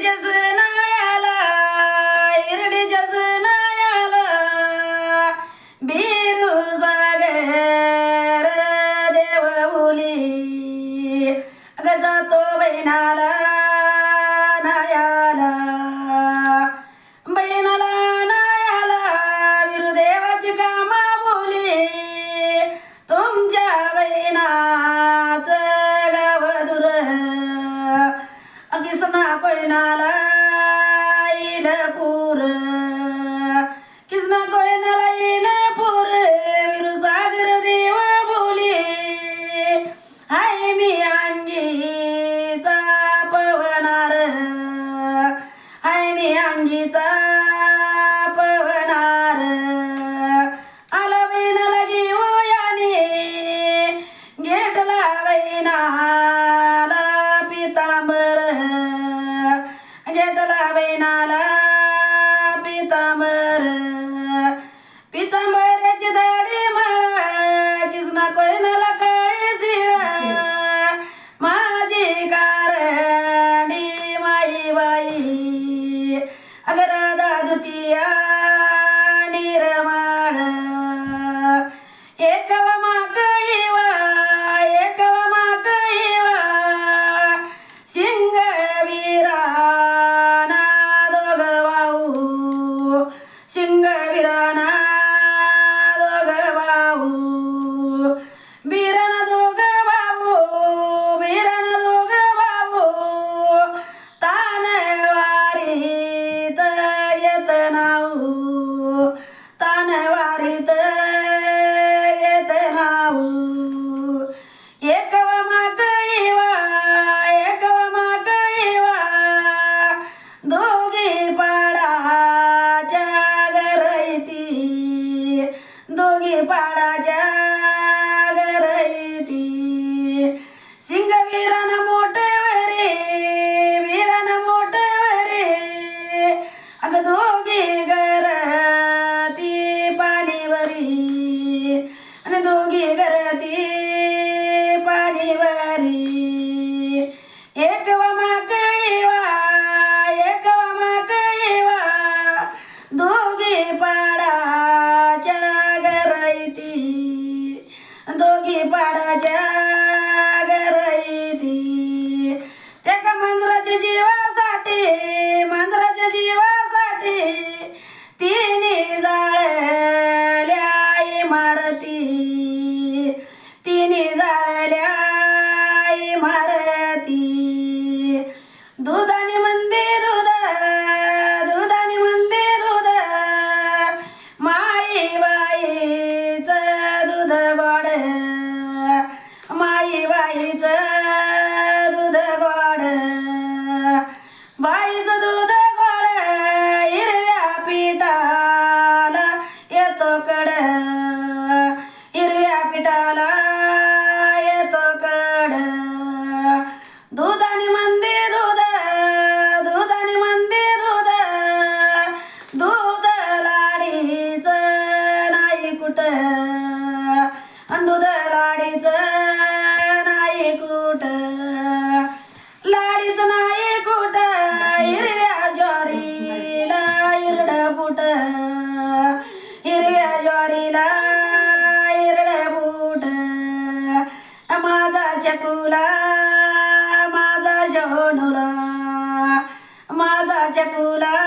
就是那。कोयनाला येईल पूर किसना कोयनाला येईल पूर विरु सागर देव बोली हाय मी अंगीचा पवनार हाय मी अंगीचा घेतला बैनाला पितांबर. पितांबऱ्याची दाढी मळा किसना कोयनाला काळी झिळ. माझी कारडी माई बाई अगर राधा दुतिया दोघी पाडाच्या गरईती दोघी पाडाच्या गरयती एका मांजराच्या जीवासाठी मांजराच्या जीवासाठी तिने जाळल्या इमारती. तिने जाळल्या इमारती. दुधा येतो कड हिरव्या पिठाला येतो कड दुधाने मंदी दूध दुधाने मंदी दूध. दूध लाडीच नाही कुठ. दूध लाडीच नाही कुठ. लाडीच नाही माझा माझा शोनुला माझा चकुला